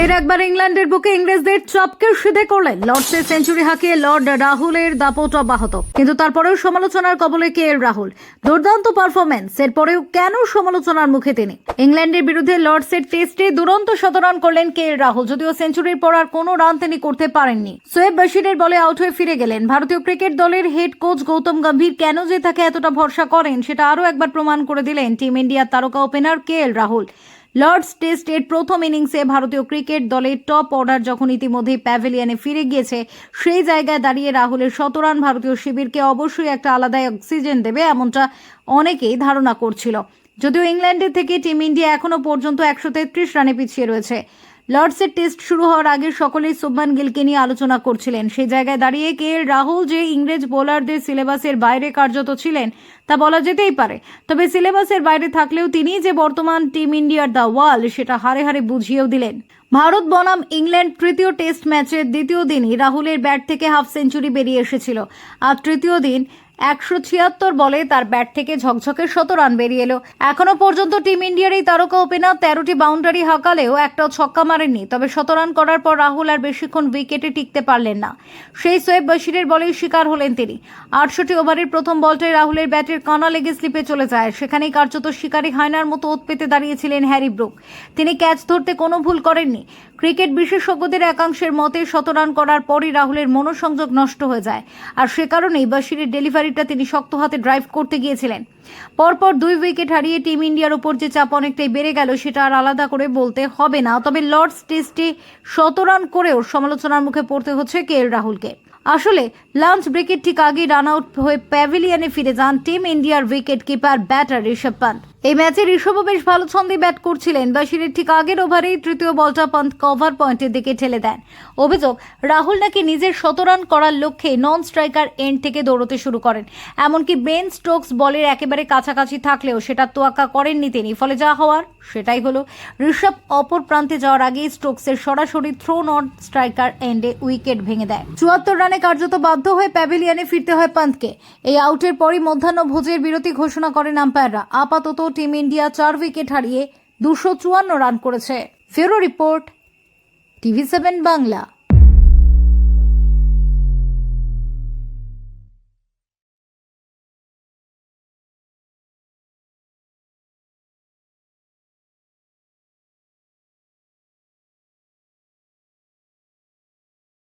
ফের একবার ইংল্যান্ডের বুকে ইংরেজদের চপকে সিধে করলেন লর্ডসের সেঞ্চুরি হাঁকিয়ে লর্ড রাহুলের দাপট অব্যাহত। কিন্তু তারপরেও সমালোচনার কবলে কে এল রাহুল? দুর্দান্ত পারফরমেন্স এরপরেও কেন সমালোচনার মুখে তিনি? ইংল্যান্ডের বিরুদ্ধে লর্ডসের টেস্টে দুরন্ত শতরান করলেন কে এল রাহুল? যদিও সেঞ্চুরির পর আর কোনো রান তিনি করতে পারেননি। সোয়েব বাশিরের বলে আউট হয়ে ফিরে গেলেন। ভারতীয় ক্রিকেট দলের হেড কোচ গৌতম গম্ভীর কেন যে তাকে এতটা ভরসা করেন, সেটা আরও একবার প্রমাণ করে দিলেন টিম ইন্ডিয়ার তারকা opener K L Rahul. Lord's টেস্টের প্রথম ইনিংসে ভারতীয় ক্রিকেট দলের টপ অর্ডার যখন ইতিমধ্যেই প্যাভিলিয়নে ফিরে গিয়েছে, সেই জায়গায় দাঁড়িয়ে রাহুলের শতরান ভারতীয় শিবিরকে অবশ্যই একটা আলাদা অক্সিজেন দেবে এমনটা অনেকেই ধারণা করছিল। যদিও ইংল্যান্ডের থেকে টিম ইন্ডিয়া এখনও পর্যন্ত একশো তেত্রিশ রানে পিছিয়ে রয়েছে। লর্ডসের টেস্ট শুরু হওয়ার আগে সকলেই শুভমান গিলকে নিয়ে আলোচনা করছিলেন। সেই জায়গায় দাঁড়িয়ে কে? রাহুল, যে ইংরেজ বোলারদের সিলেবাসের বাইরে কার্যত ছিলেন, তা বলা যেতেই পারে। তবে সিলেবাসের বাইরে থাকলেও তিনি যে বর্তমান টিম ইন্ডিয়ার দ্য ওয়াল, সেটা হারে হারে বুঝিয়েও দিলেন। ভারত বনাম ইংল্যান্ড তৃতীয় টেস্ট ম্যাচের দ্বিতীয় দিনই রাহুলের ব্যাট থেকে হাফ সেঞ্চুরি বেরিয়ে এসেছিল। আর তৃতীয় দিন একশো ছিয়াত্তর বলে তার ব্যাট থেকে ঝকঝকে শত রান বেরিয়ে এলো। এখনও পর্যন্ত টিম ইন্ডিয়ার এই তারকা ওপেনার তেরোটি বাউন্ডারি হাঁকালেও একটাও ছক্কা মারেননি। তবে শত রান করার পর রাহুল আর বেশিক্ষণ উইকেটে টিকতে পারলেন না। সেই সোয়েব বশিরের বলেই শিকার হলেন তিনি। আটষট্টি ওভারের প্রথম বলটায় রাহুলের ব্যাটের কানা লেগে স্লিপে চলে যায়। সেখানেই কার্যত শিকারী হায়নার মতো ওত পেতে দাঁড়িয়েছিলেন হ্যারি ব্রুক। তিনি ক্যাচ ধরতে কোনো ভুল করেননি। ক্রিকেট বিশেষজ্ঞদের একাংশের মতে শত রান করার পরই রাহুলের মনোসংযোগ নষ্ট হয়ে যায়। আর সে কারণেই বাশিরের ডেলিভারিটা তিনি শক্ত হাতে ড্রাইভ করতে গিয়েছিলেন। পরপর দুই উইকেট হারিয়ে টিম ইন্ডিয়ার উপর যে চাপ অনেকটাই বেড়ে গেল, সেটা আর আলাদা করে বলতে হবে না। তবে লর্ডস টেস্টে শত রান করেও সমালোচনার মুখে পড়তে হচ্ছে কে এল রাহুলকে। আসলে লাঞ্চ ব্রেকের ঠিক আগেই রান আউট হয়ে প্যাভিলিয়নে ফিরে যান টিম ইন্ডিয়ার wicket keeper batter Rishabh Pant এই ম্যাচে ঋষভও বেশ ভালো ছন্দে ব্যাট করছিলেন। বাশিরের ঠিক আগের ওভারেই তৃতীয় বলটা পান্ত কভার পয়েন্টের দিকে ঠেলে দেন। অভিযোগ, রাহুল নাকি নিজের শত রান করার লক্ষ্যে নন স্ট্রাইকার এন্ড থেকে দৌড়তে শুরু করেন। এমনকি বেন স্টোকস বলের একেবারে কাছাকাছি থাকলেও সেটা তোয়াক্কা করেননি তিনি। ফলে যা হওয়ার, সেটাই হলো, ঋষভ অপর প্রান্তে যাওয়ার আগেই স্টোকসের সরাসরি থ্রো নন স্ট্রাইকার এন্ডে উইকেট ভেঙে দেয়। চুয়াত্তর রানে কার্যত বাধ্য হয়ে প্যাভিলিয়নে ফিরতে হয় পান্তকে এই আউটের পরই মধ্যাহ্ন ভোজের বিরতি ঘোষণা করেন আম্পায়াররা আপাতত টিম ইন্ডিয়া চার উইকেট হারিয়ে দুশো চুয়ান্ন রান করেছে। ফেরো রিপোর্ট টিভি সেভেন বাংলা।